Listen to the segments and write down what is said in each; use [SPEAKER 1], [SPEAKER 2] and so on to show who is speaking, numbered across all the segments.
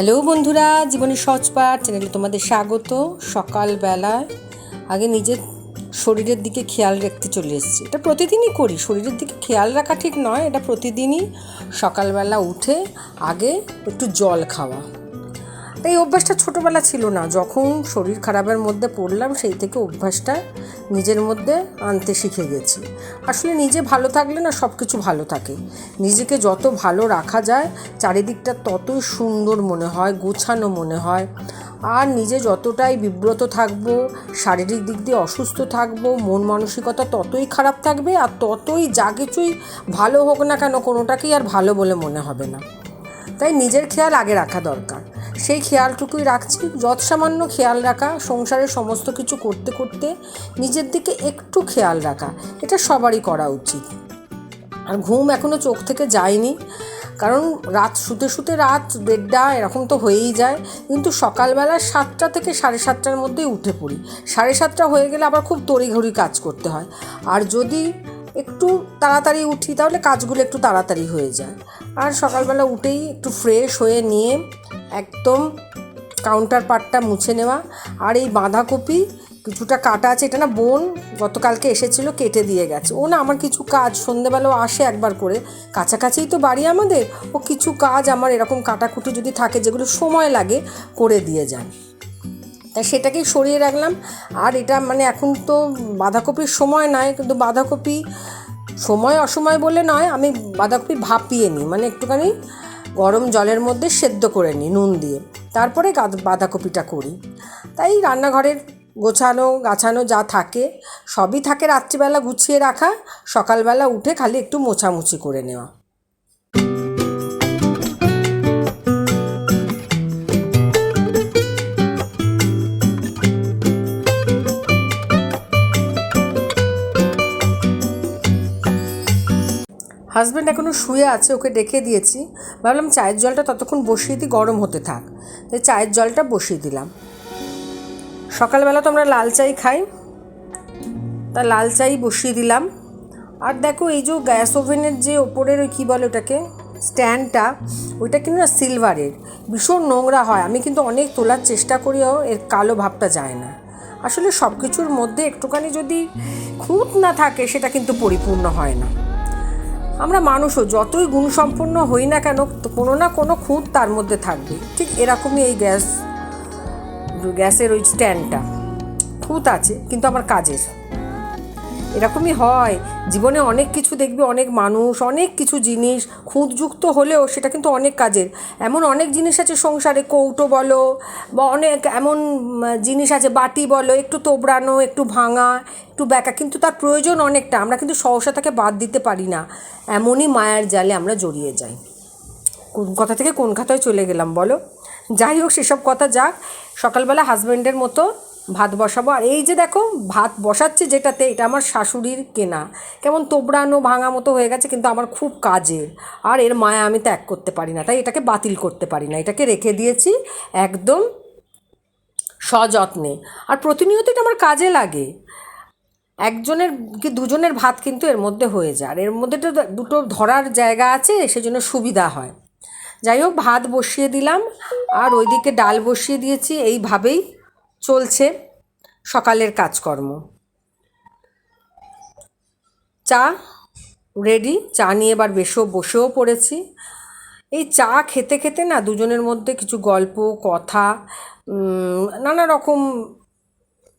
[SPEAKER 1] Hello বন্ধুরা জীবনের সচপাট চ্যানেলে তোমাদের স্বাগত। সকালবেলায় আগে নিজের শরীরের দিকে খেয়াল রাখতে চলে এসেছি। এটা প্রতিদিনই করি, শরীরের দিকে খেয়াল রাখা ঠিক নয়, এটা প্রতিদিনই সকালবেলা উঠে আগে একটু জল খাওয়া। এই অভ্যাসটা ছোটোবেলা ছিল না। যখন শরীর খারাপের মধ্যে পড়লাম, সেই থেকে অভ্যাসটা নিজের মধ্যে আনতে শিখে গেছি। আসলে নিজে ভালো থাকলে না সব কিছু ভালো থাকে। নিজেকে যত ভালো রাখা যায়, চারিদিকটা ততই সুন্দর মনে হয়, গোছানো মনে হয়। আর নিজে যতটাই বিব্রত থাকব, শারীরিক দিক দিয়ে অসুস্থ থাকব, মন মানসিকতা ততই খারাপ থাকবে আর ততই যা কিছুই ভালো হোক না কেন কোনোটাকেই আর ভালো বলে মনে হবে না। তাই নিজের খেয়াল আগে রাখা দরকার। সেই খেয়ালটুকুই রাখছি। যত সামান্য খেয়াল রাখা, সংসারের সমস্ত কিছু করতে করতে নিজের দিকে একটু খেয়াল রাখা, এটা সবারই করা উচিত। আর ঘুম এখনও চোখ থেকে যায়নি, কারণ রাত শুতে শুতে রাত, দেড়টা এরকম তো হয়েই যায়। কিন্তু সকালবেলা সাতটা থেকে সাড়ে সাতটার মধ্যেই উঠে পড়ি। সাড়ে সাতটা হয়ে গেলে আবার খুব তড়িঘড়ি কাজ করতে হয়। আর যদি একটু তাড়াতাড়ি উঠি, তাহলে কাজগুলো একটু তাড়াতাড়ি হয়ে যায়। আর সকালবেলা উঠেই একটু ফ্রেশ হয়ে নিয়ে একদম কাউন্টার পার্টটা মুছে নেওয়া। আর এই বাঁধাকপি, কিছুটা কাটা আছে, এটা না বোন গতকালকে এসেছিল, কেটে দিয়ে গেছে। ও না আমার কিছু কাজ, সন্ধেবেলাও আসে একবার করে। কাছাকাছিই তো বাড়ি আমাদের, ও কিছু কাজ আমার এরকম কাটাকুটি যদি থাকে, যেগুলো সময় লাগে, করে দিয়ে যান। তাই সেটাকেই সরিয়ে রাখলাম। আর এটা মানে এখন তো বাঁধাকপির সময় নয় কিন্তু বাঁধাকপি সময় অসময় বলে নয়, আমি বাঁধাকপি ভাপিয়ে নিই। মানে একটুখানি গরম জলের মধ্যে সেদ্ধ করে নিই নুন দিয়ে। তারপরে বাঁধাকপিটা করি। তাই রান্নাঘরের গোছানো, গাছানো যা থাকে, সবই থাকে রাত্রিবেলা গুছিয়ে রাখা, সকালবেলা উঠে খালি একটু মোছামুছি করে নেওয়া। হাজব্যান্ড এখনও শুয়ে আছে, ওকে ডেকে দিয়েছি। ভাবলাম চায়ের জলটা ততক্ষণ বসিয়ে দিই, গরম হতে থাক। তাই চায়ের জলটা বসিয়ে দিলাম। সকালবেলা তো আমরা লাল চাই খাই। তা লাল চাই বসিয়ে দিলাম। আর দেখো এই যে গ্যাস ওভেনের যে ওপরের ওই কী বলে ওটাকে? স্ট্যান্ডটা, ওইটা কিন্তু না সিলভারের। ভীষণ নোংরা হয়। আমি কিন্তু অনেক তোলার চেষ্টা করিও, এর কালো ভাবটা যায় না। আসলে সব কিছুর মধ্যে একটুখানি যদি খুঁত না থাকে, সেটা কিন্তু পরিপূর্ণ হয় না। আমরা মানুষও, যতই গুণসম্পন্ন হই না কেন কোনো না কোনো খুঁত তার মধ্যে থাকবে। ঠিক এরকমই এই গ্যাস, গ্যাসের ওই স্ট্যান্ডটা। খুঁত আছে, কিন্তু আমার কাজের। এরকমই হয়। জীবনে অনেক কিছু দেখবি, অনেক মানুষ, অনেক কিছু জিনিস খুঁতযুক্ত হলেও সেটা কিন্তু অনেক কাজের। এমন অনেক জিনিস আছে সংসারে, কৌটো বলো, বা অনেক এমন জিনিস আছে, বাটি বলো, একটু তোবড়ানো, একটু ভাঙা, একটু ব্যাকা, কিন্তু তার প্রয়োজন অনেকটা। আমরা কিন্তু সহসা তাকে বাদ দিতে পারি না। এমনই মায়ার জালে আমরা জড়িয়ে যাই। কোন কথা থেকে কোন কথায় চলে গেলাম বলো? যাই হোক, সেসব কথা যাক। সকালবেলা হাজব্যান্ডের মতো ভাত বসাবো। আর এই যে দেখো, ভাত বসাচ্ছি যেটাতে, এটা আমার শাশুড়ির কেনা। কেমন তোবড়ানো, ভাঙা মতো হয়ে গেছে, কিন্তু আমার খুব কাজের। আর এর মায়া আমি ত্যাগ করতে পারি না, তাই এটাকে বাতিল করতে পারি না। এটাকে রেখে দিয়েছি একদম সযত্নে। আর প্রতিনিয়ত এটা আমার কাজে লাগে। একজনের কি দুজনের ভাত কিন্তু এর মধ্যে হয়ে যায়। আর এর মধ্যে তো দুটো ধরার জায়গা আছে, সেজন্য সুবিধা হয়। যাই হোক, ভাত বসিয়ে দিলাম। আর ওইদিকে ডাল বসিয়ে দিয়েছি, এইভাবেই চলছে সকালের কাজকর্ম। চা রেডি চা নিয়ে এবার বেশও বসেও পড়েছি। এই চা খেতে খেতে না দুজনের মধ্যে কিছু গল্প, কথা নানা রকম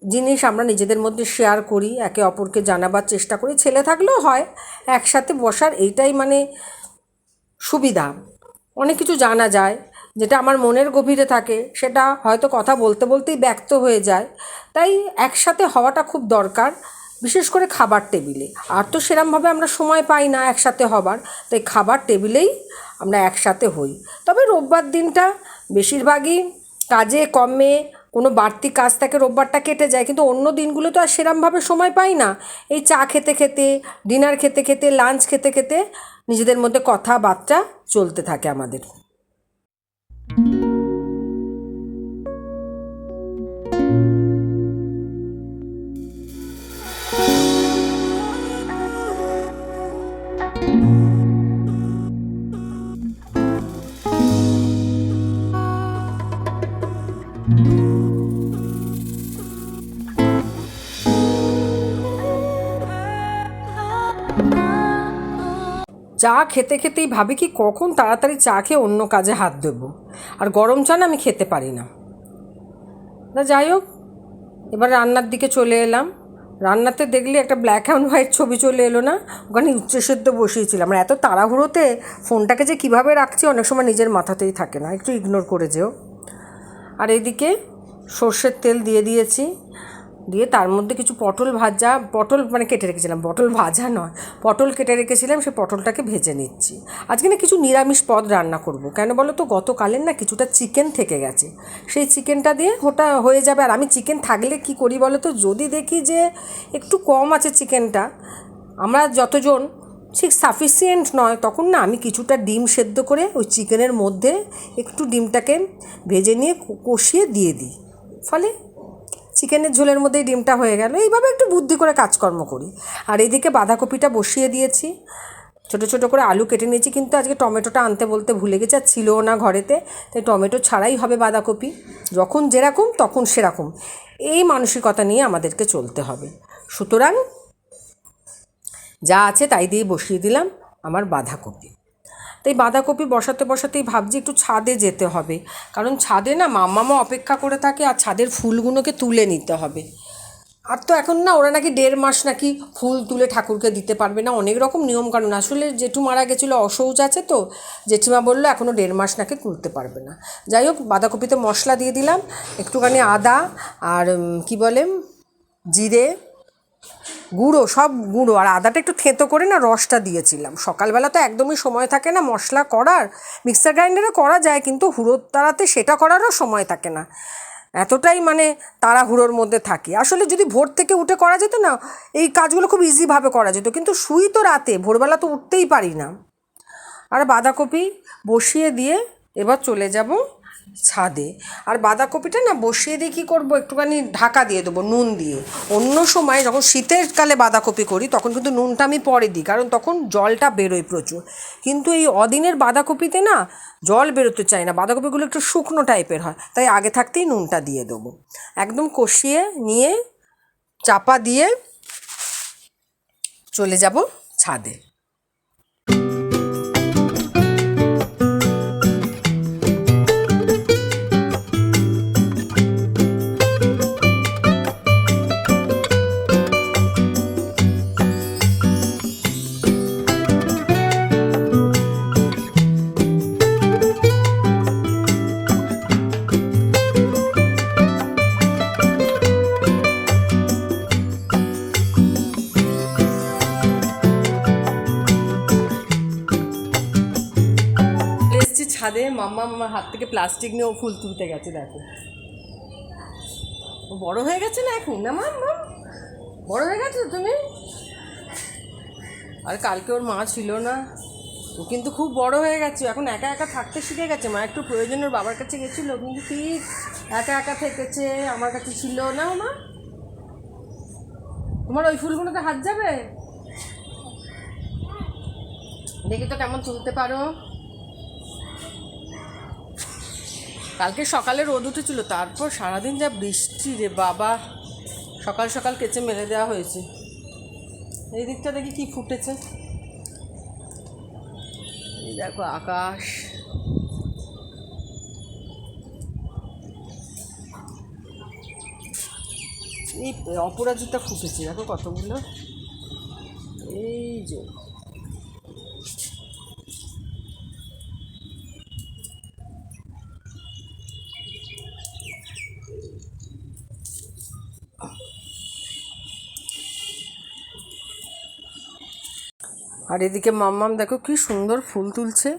[SPEAKER 1] জিনিস আমরা নিজেদের মধ্যে শেয়ার করি, একে অপরকে জানাবার চেষ্টা করি। ছেলে থাকলেও হয়, একসাথে বসার এইটাই মানে সুবিধা। অনেক কিছু জানা যায়। যেটা আমার মনের গভীরে থাকে, সেটা হয়তো কথা বলতে বলতেই ব্যক্ত হয়ে যায়। তাই একসাথে হওয়াটা খুব দরকার, বিশেষ করে খাবার টেবিলে। আর তো সেরমভাবে আমরা সময় পাই না একসাথে হবার, তাই খাবার টেবিলেই আমরা একসাথে হই। তবে রোববার দিনটা বেশিরভাগই কাজে, কমে, কোনো বাড়তি কাজ থাকে, রোববারটা কেটে যায়। কিন্তু অন্য দিনগুলো তো আর সেরমভাবে সময় পাই না। এই চা খেতে খেতে, ডিনার খেতে খেতে, লাঞ্চ খেতে খেতে নিজেদের মধ্যে কথাবার্তা চলতে থাকে আমাদের। চা খেতে খেতেই ভাবি কি কখন তাড়াতাড়ি চা খেয়ে অন্য কাজে হাত দেবো। আর গরম চা না আমি খেতে পারি না। না যাই হোক, এবার রান্নার দিকে চলে এলাম। রান্নাতে দেখলে একটা ব্ল্যাক অ্যান্ড হোয়াইট ছবি চলে এলো না? ওখানে উচ্চ সেদ্ধ বসিয়েছিলাম। আর এত তাড়াহুড়োতে ফোনটাকে যে কীভাবে রাখছি অনেক সময় নিজের মাথাতেই থাকে না। একটু ইগনোর করে যেও। আর এদিকে সর্ষের তেল দিয়ে দিয়েছি। দিয়ে তার মধ্যে কিছু পটল ভাজা, পটল মানে কেটে রেখেছিলাম, পটল ভাজা নয়, পটল কেটে রেখেছিলাম, সে পটলটাকে ভেজে নিচ্ছি। আজকে না কিছু নিরামিষ পদ রান্না করব, কেন বলো তো? গতকালের না কিছুটা চিকেন থেকে গেছে। সেই চিকেনটা দিয়ে ওটা হয়ে যাবে, আর আমি চিকেন থাকলে কি করি বলো তো? যদি দেখি যে একটু কম আছে চিকেনটা, আমরা যতজন ঠিক সাফিসিয়েন্ট নয়, তখন না আমি কিছুটা ডিম সেদ্ধ করে ওই চিকেনের মধ্যে একটু ডিমটাকে ভেজে নিয়ে কষিয়ে দিয়ে দিই। ফলে চিকেনের ঝোলের মধ্যেই ডিমটা হয়ে গেল। এইভাবে একটু বুদ্ধি করে কাজকর্ম করি। আর এদিকে বাঁধাকপিটা বসিয়ে দিয়েছি। ছোটো ছোটো করে আলু কেটে নিয়েছি, কিন্তু আজকে টমেটোটা আনতে বলতে ভুলে গেছি আর ছিলও না ঘরেতে। তাই টমেটো ছাড়াই হবে বাঁধাকপি। যখন যেরকম, তখন সেরকম। এই মানসিকতা নিয়ে আমাদেরকে চলতে হবে। সুতরাং যা আছে তাই দিয়ে বসিয়ে দিলাম আমার বাঁধাকপি। তাই বাঁধাকপি বসাতে বসাতেই ভাবছি একটু ছাদে যেতে হবে। কারণ ছাদে না মাম্মামা অপেক্ষা করে থাকে আর ছাদের ফুলগুলোকে তুলে নিতে হবে। আর তো এখন না ওরা নাকি দেড় মাস নাকি ফুল তুলে ঠাকুরকে দিতে পারবে না। অনেক রকম নিয়মকানুন। আসলে জেঠু মারা গেছিল, অসৌচ আছে তো। জেঠিমা বলল এখনও দেড় মাস নাকি তুলতে পারবে না। যাই হোক, বাঁধাকপিতে মশলা দিয়ে দিলাম, একটুখানি আদা আর কি বলে, জিরে গুঁড়ো, সব গুঁড়ো। আর আদাটা একটু থেঁতো করে না রসটা দিয়েছিলাম। সকালবেলা তো একদমই সময় থাকে না মশলা করার। মিক্সার গ্রাইন্ডারে করা যায়, কিন্তু হুড়োর তাড়াতে সেটা করারও সময় থাকে না। এতটাই মানে তাড়াহুড়োর মধ্যে থাকি। আসলে যদি ভোর থেকে উঠে করা যেত না, এই কাজগুলো খুব ইজিভাবে করা যেত। কিন্তু শুই তো রাতে, ভোরবেলা তো উঠতেই পারি না। আর বাঁধাকপি বসিয়ে দিয়ে এবার চলে যাব ছাদে। আর বাঁধাকপিটা না বসিয়ে দিয়ে কী করব? একটুখানি ঢাকা দিয়ে দেবো, নুন দিয়ে। অন্য সময় যখন শীতের কালে বাঁধাকপি করি, তখন কিন্তু নুনটা আমি পরে দিই, কারণ তখন জলটা বেরোয় প্রচুর। কিন্তু এই অদিনের বাঁধাকপিতে না জল বেরোতে চায় না, বাঁধাকপিগুলো একটু শুকনো টাইপের হয়, তাই আগে থাকতেই নুনটা দিয়ে দেবো। একদম কষিয়ে নিয়ে, চাপা দিয়ে চলে যাব ছাদে। মাম্মা আমার হাত থেকে প্লাস্টিক নিয়ে ও ফুল তুলতে গেছে, দেখো। ও বড় হয়ে গেছে না এখন? না মাম্মা বড় হয়ে গেছো তুমি? আর কালকে ওর মা ছিল না। ও কিন্তু খুব বড় হয়ে গেছে। এখন একা একা থাকতে শিখে গেছে। মা একটু প্রয়োজন, ওর বাবার কাছে গেছিল। কিন্তু ঠিক একা একা থেকেছে, আমার কাছে ছিল না, ও মা। তোমার ওই ফুলগুলোতে হাত যাবে? দেখি তো কেমন তুলতে পারো। কালকে সকালে রোদ উঠেছিল, তারপর সারাদিন যা বৃষ্টি রে বাবা। সকাল সকাল কেচে মেরে দেওয়া হয়েছে। এই দিকটা দেখি কি ফুটেছে। এই দেখো আকাশ। এই অপরাজিতা ফুটেছে, দেখো কতগুলো। এই যে। আর এদিকে মাম্মাম দেখো কি সুন্দর ফুল তুলছে।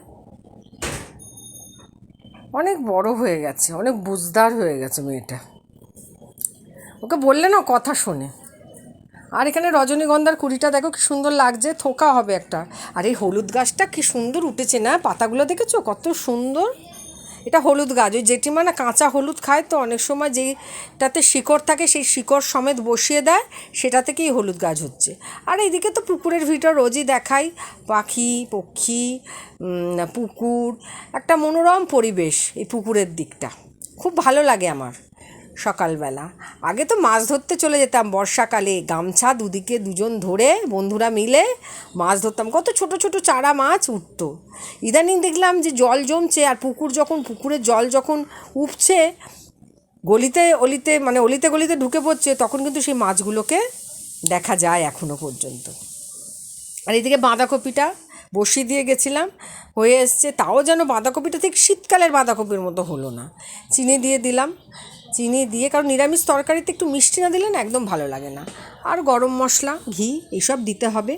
[SPEAKER 1] অনেক বড় হয়ে গেছে, অনেক বুঝদার হয়ে গেছে মেয়েটা। ওকে বললে না কথা শোনে। আর এখানে রজনীগন্ধার কুড়িটা দেখো কি সুন্দর লাগছে, থোকা হবে একটা। আর এই হলুদ গাছটা কি সুন্দর উঠেছে না? পাতাগুলো দেখেছ? কত সুন্দর। এটা হলুদ গাছ, ওই জেঠিমা না কাঁচা হলুদ খায় তো অনেক সময় যেটাতে শিকড় থাকে সেই শিকড় সমেত বসিয়ে দেয়, সেটা থেকেই হলুদ গাছ হচ্ছে। আর এইদিকে তো পুকুরের ভিতর রোজই দেখাই, পাখি, পক্ষী পুকুর, একটা মনোরম পরিবেশ এই পুকুরের দিকটা। খুব ভালো লাগে আমার। সকালবেলা। আগে তো মাছ ধরতে চলে যেতাম বর্ষাকালে, গামছা দুদিকে দুজন ধরে বন্ধুরা মিলে মাছ ধরতাম। কত ছোট ছোট চারা মাছ উঠতো। ইদানিং দেখলাম যে জল জমছে আর পুকুর যখন, পুকুরের জল যখন উপছে গলিতে অলিতে মানে অলিতে গলিতে ঢুকে পড়ছে, তখন কিন্তু সেই মাছগুলোকে দেখা যায় এখনও পর্যন্ত। আর এদিকে বাঁধাকপিটা বসিয়ে দিয়ে গেছিলাম, হয়ে এসছে। তাও যেন বাঁধাকপিটা ঠিক শীতকালের বাঁধাকপির মতো হলো না। চিনি দিয়ে দিলাম। চিনি দিয়ে, কারণ নিরামিষ তরকারিতে একটু মিষ্টি না দিলে না একদম ভালো লাগে না। আর গরম মশলা, ঘি, এইসব দিতে হবে।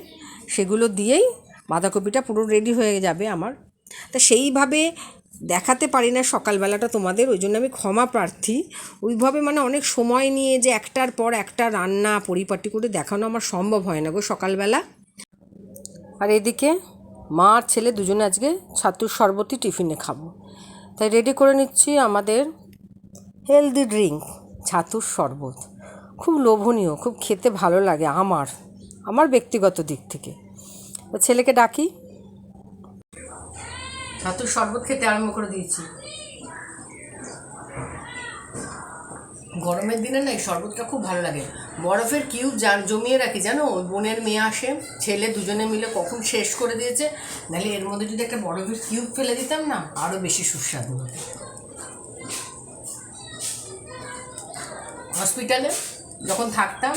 [SPEAKER 1] সেগুলো দিয়েই বাঁধাকপিটা পুরো রেডি হয়ে যাবে আমার। তা সেইভাবে দেখাতে পারি না সকালবেলাটা তোমাদের, ওই জন্য আমি ক্ষমা প্রার্থী। ওইভাবে মানে অনেক সময় নিয়ে যে একটার পর একটা রান্না পরিপাটি করে দেখানো আমার সম্ভব হয় না গো সকালবেলা। আর এদিকে মা আর ছেলে দুজনে আজকে ছাতুর শরবতই টিফিনে খাব। তাই রেডি করে নিচ্ছি আমাদের হেলদি ড্রিঙ্ক ছাতুর শরবত। খুব লোভনীয়, খুব খেতে ভালো লাগে আমার আমার ব্যক্তিগত দিক থেকে। তো ছেলেকে ডাকি। ছাতুর শরবত খেতে আরম্ভ করে দিয়েছি। গরমের দিনে না এই শরবতটা খুব ভালো লাগে। বরফের কিউব জমিয়ে রাখি, জানো? ওই বোনের মেয়ে আসে, ছেলে দুজনে মিলে কখন শেষ করে দিয়েছে। নাহলে এর মধ্যে যদি একটা বরফের কিউব ফেলে দিতাম না আরও বেশি সুস্বাদু হতো। হসপিটালে যখন থাকতাম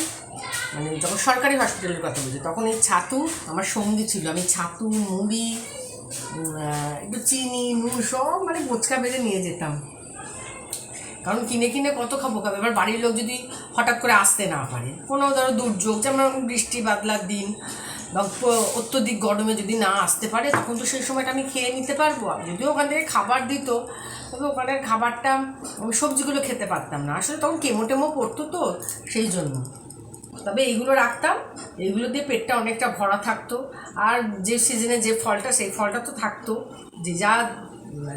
[SPEAKER 1] মানে যখন সরকারি হসপিটালের কথা বলছি, তখন এই ছাতু আমার সঙ্গী ছিল। আমি ছাতু, মুড়ি একটু চিনি, নুন সব মানে বোচকা বেঁধে নিয়ে যেতাম। কারণ কিনে কিনে কত খাব খাবে। এবার বাড়ির লোক যদি হঠাৎ করে আসতে না পারে, কোনো ধরো দুর্যোগ, যেমন বৃষ্টি বাদলার দিন বা অত্যধিক গরমে যদি না আসতে পারে, তখন তো সেই সময়টা আমি খেয়ে নিতে পারব। আর যদিও ওখান থেকে খাবার দিত, তবে ওখানের খাবারটা আমি সবজিগুলো খেতে পারতাম না। আসলে তখন কেমো টেমো পড়তো তো, সেই জন্য। তবে এইগুলো রাখতাম। এইগুলো দিয়ে পেটটা অনেকটা ভরা থাকতো। আর যে সিজনে যে ফলটা, সেই ফলটা তো থাকতো। যে যা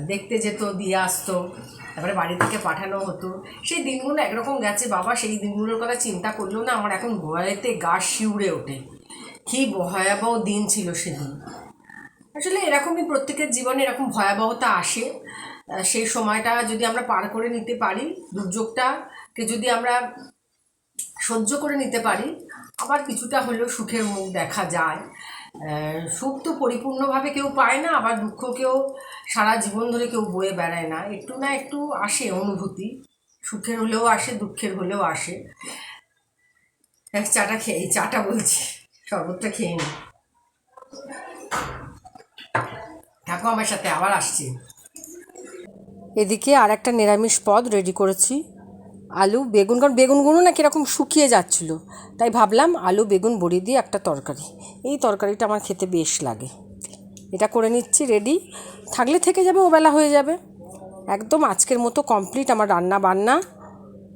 [SPEAKER 1] দেখতে যেত, দিয়ে আসতো। তারপরে বাড়ি থেকে পাঠানো হতো। সেই দিনগুলো একরকম গেছে। বাবা সেই দিনগুলোর কথা চিন্তা করলেও না, আমার এখন ভয়েতে গা শিউরে ওঠে। কী ভয়াবহ দিন ছিল সেদিন। আসলে এরকমই প্রত্যেকের জীবনে এরকম ভয়াবহতা আসে। সেই সময়টা যদি আমরা পার করে নিতে পারি, দুর্যোগটাকে যদি আমরা সহ্য করে নিতে পারি, আবার কিছুটা হলেও সুখের মুখ দেখা যায়। সুখ তো পরিপূর্ণভাবে কেউ পায় না, আবার দুঃখকেও সারা জীবন ধরে কেউ বয়ে বেড়ায় না। একটু না একটু আসে অনুভূতি, সুখের হলেও আসে, দুঃখের হলেও আসে। চাটা খেয়ে চাটা বলছি। শরবতটা খেয়ে নি। থাকো আমার সাথে আবার আসছি। এদিকে আর একটা নিরামিষ পদ রেডি করেছি। আলু, বেগুন, কারণ বেগুনগুলো না কীরকম শুকিয়ে যাচ্ছিল। তাই ভাবলাম আলু, বেগুন, বড়ি দিয়ে একটা তরকারি। এই তরকারিটা আমার খেতে বেশ লাগে। এটা করে নিচ্ছি রেডি থাকলে থেকে যাবে, ওবেলা হয়ে যাবে। একদম আজকের মতো কমপ্লিট আমার রান্না বান্না,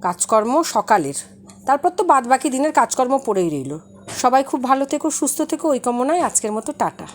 [SPEAKER 1] কাজকর্ম সকালের। তারপর তো বাদ বাকি দিনের কাজকর্ম পড়েই রইল। সবাই খুব ভালো থেকো সুস্থ থেকো ওই কামনায় আজকের মতো টাটা।